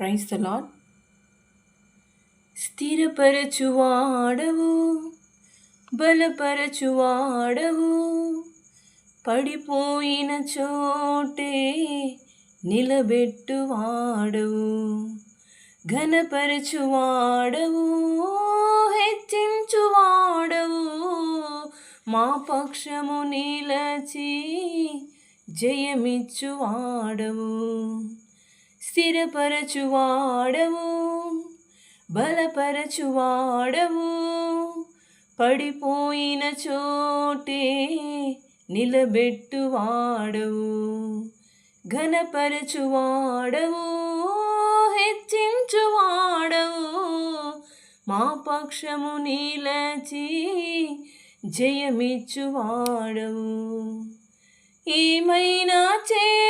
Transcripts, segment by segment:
Praise the lord స్థిరపరచువాడవు బలపరచువాడవు పడిపోయిన చోటే నిలబెట్టువాడవు ఘనపరచువాడవు హెచ్చించువాడవు మా పక్షము నిలచి జయమిచ్చువాడవు స్థిరపరచువాడవు బలపరచువాడవు. పడిపోయిన చోటే నిలబెట్టువాడవు ఘనపరచువాడవు హెచ్చించువాడవు. మా పక్షము నీలచి జయమిచ్చువాడవు. ఏమైనా చే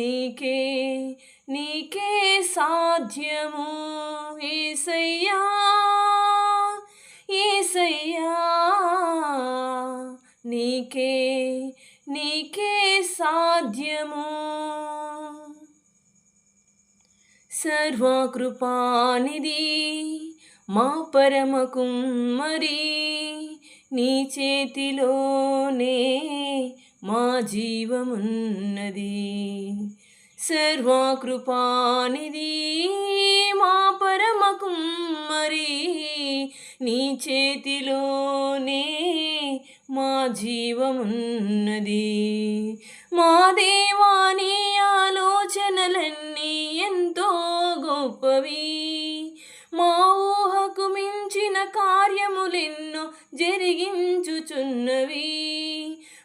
నీకే నీకే సాధ్యము ఏసయ్యా ఏసయ్యా. నీకే నీకే సాధ్యము. సర్వకృపానిధి మా పరమకుమ్మరి నీ చేతిలోనే మా జీవమున్నది. సర్వకృపానిధి మా పరమకుమ్మరి నీ చేతిలోనే మా జీవమున్నది. మా దేవాని ఆలోచనలన్నీ ఎంతో గొప్పవి. మా ఊహకు మించిన కార్యములెన్నో జరిగించుచున్నవి.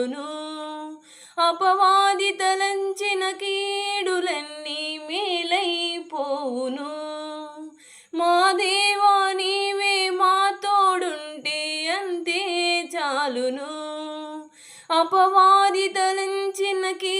చాలును అపవాది తలంచిన కీడులన్నీ మేలైపోవును. మా దేవా నీవే మా తోడుంటే అంతే చాలును. అపవాది తలంచిన కీ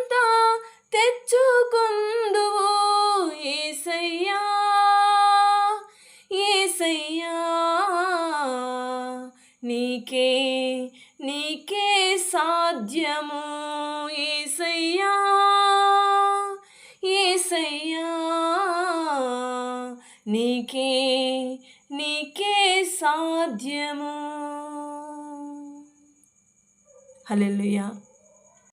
నీకే నీకే సాధ్యము ఏసయ్యా ఏసయ్యా. నీకే నీకే సాధ్యము. హల్లెలూయా.